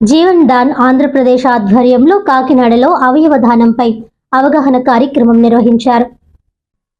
జీవన్ దాన్ ఆంధ్రప్రదేశ్ ఆధ్వర్యంలో కాకినాడలో అవయవ దానంపై అవగాహన కార్యక్రమం నిర్వహించారు.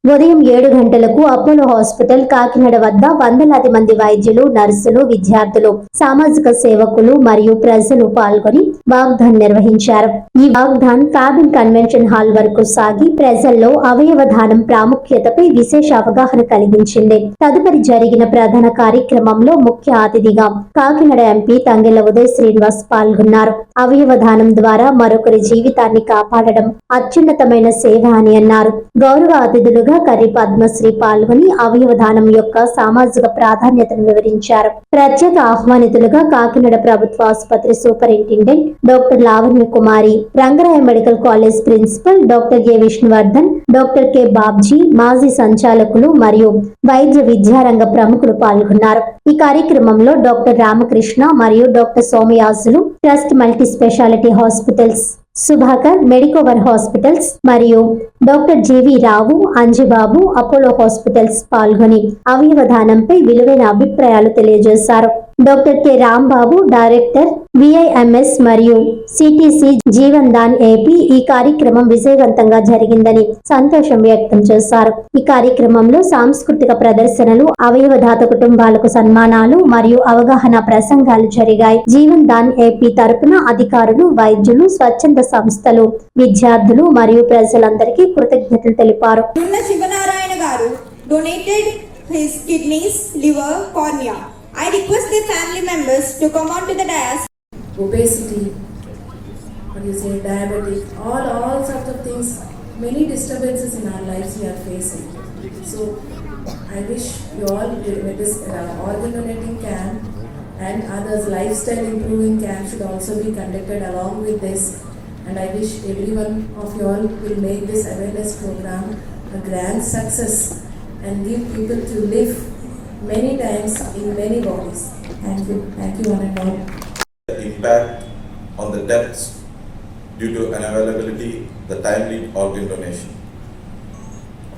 ఉదయం ఏడు గంటలకు అపోలో హాస్పిటల్ కాకినాడ వద్ద వందలాది మంది వైద్యులు నర్సులు విద్యార్థులు సామాజిక సేవకులు మరియు ప్రజలు పాల్గొని వాగ్దాన్ నిర్వహించారు. ఈ వాగ్దాన్ కాబిన్ కన్వెన్షన్ హాల్ వరకు సాగి ప్రజల్లో అవయవదానం ప్రాముఖ్యతపై విశేష అవగాహన కలిగించింది. తదుపరి జరిగిన ప్రధాన కార్యక్రమంలో ముఖ్య అతిథిగా కాకినాడ ఎంపీ తంగెల ఉదయ్ శ్రీనివాస్ పాల్గొన్నారు. అవయవదానం ద్వారా మరొకరి జీవితాన్ని కాపాడడం అత్యున్నతమైన సేవ అని అన్నారు. గౌరవ అతిథులుగా కర్రి పద్మశ్రీ పాల్గొని అవయవదానం యొక్క సామాజిక ప్రాధాన్యతను వివరించారు. ప్రత్యేక ఆహ్వానితులుగా కాకినాడ ప్రభుత్వ ఆసుపత్రి superintendent doctor Lavanya Kumari Rangaraya medical college principal doctor A Vishnuvardhan doctor K. Babji మాజీ సంచాలకులు మరియు వైద్య విద్యారంగ ప్రముఖులు పాల్గొన్నారు. ఈ కార్యక్రమంలో డాక్టర్ రామకృష్ణ మరియు doctor Somayajulu trust multi speciality hospitals Sudhakar Medicover hospitals మరియు doctor JV Rao Anjibabu Apollo hospitals పాల్గొని అవయవ దానంపై విలువైన అభిప్రాయాలు తెలియజేశారు. Doctor K. Rambabu director VIMS మరియు సిటిసి జీవన్ దాన్ ఏపీ ఈ కార్యక్రమం విజయవంతంగా జరిగిందని సంతోషం వ్యక్తం చేశారు. ఈ కార్యక్రమంలో సాంస్కృతిక ప్రదర్శనలు అవయవదాత కుటుంబాలకు సన్మానాలు మరియు అవగాహన ప్రసంగాలు జరిగాయి. జీవన్ దాన్ ఏపీ తరపున అధికారులు వైద్యులు స్వచ్ఛంద సంస్థలు విద్యార్థులు మరియు ప్రజలందరికీ కృతజ్ఞతలు తెలిపారు. శివనారాయణ గారు donated his kidneys liver cornea I request the family members to come on to the dais. Obesity, what you say, diabetic, all, all sorts of things, many disturbances in our lives we are facing. So I wish you all with this uh, organ donating camp and others lifestyle improving camp should also be conducted along with this. And I wish everyone of you all will make this awareness program a grand success and give people to live many times in many bodies. Thank you. Thank you one and all. the impact on the deaths due to unavailability, the timely organ donation.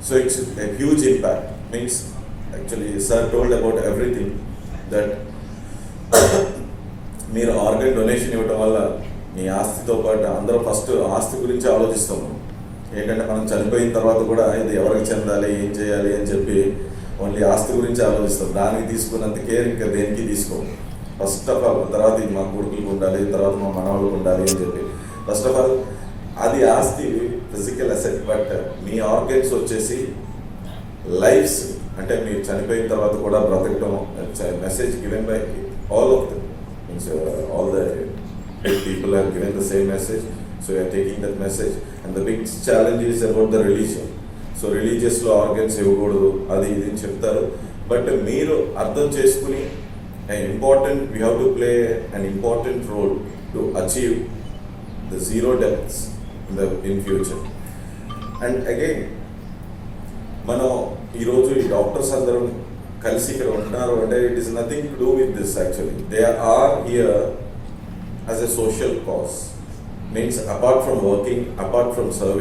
So it's a huge impact. Means actually, sir told about everything that మీరు organ donation ఇవ్వడం వల్ల మీ ఆస్తితో పాటు అందరూ first ఆస్తి గురించి ఆలోచిస్తాము ఏంటంటే మనం చనిపోయిన తర్వాత కూడా ఇది ఎవరికి చెందాలి ఏం చేయాలి అని చెప్పి ఓన్లీ ఆస్తి గురించి ఆలోచిస్తాం. దానికి తీసుకున్నంత కేర్ ఇంకా దేనికి తీసుకోం? ఫస్ట్ ఆఫ్ ఆల్ తర్వాత మా కొడుకులకు ఉండాలి తర్వాత మా మనవాళ్ళకు ఉండాలి అని చెప్పి. ఫస్ట్ ఆఫ్ ఆల్ అది ఆస్తి ఫిజికల్ అసెట్ బట్ మీ ఆర్గన్స్ వచ్చేసి లైఫ్స్ అంటే మీరు చనిపోయిన తర్వాత కూడా బ్రతకడం message given by all of these means all the people are given the same message so you're taking that message and the big challenge is about the religion so రిలీజియస్లో organs ఇవ్వకూడదు అది ఇది అని చెప్తారు. బట్ మీరు అర్థం చేసుకుని important we have to play an important role to achieve the zero depths in the in future. And again మనం ఈరోజు ఈ డాక్టర్స్ అందరం కలిసి ఇక్కడ ఉంటున్నారు. అంటే it is nothing to do with this actually. They are here as a social cause means apart from working apart from service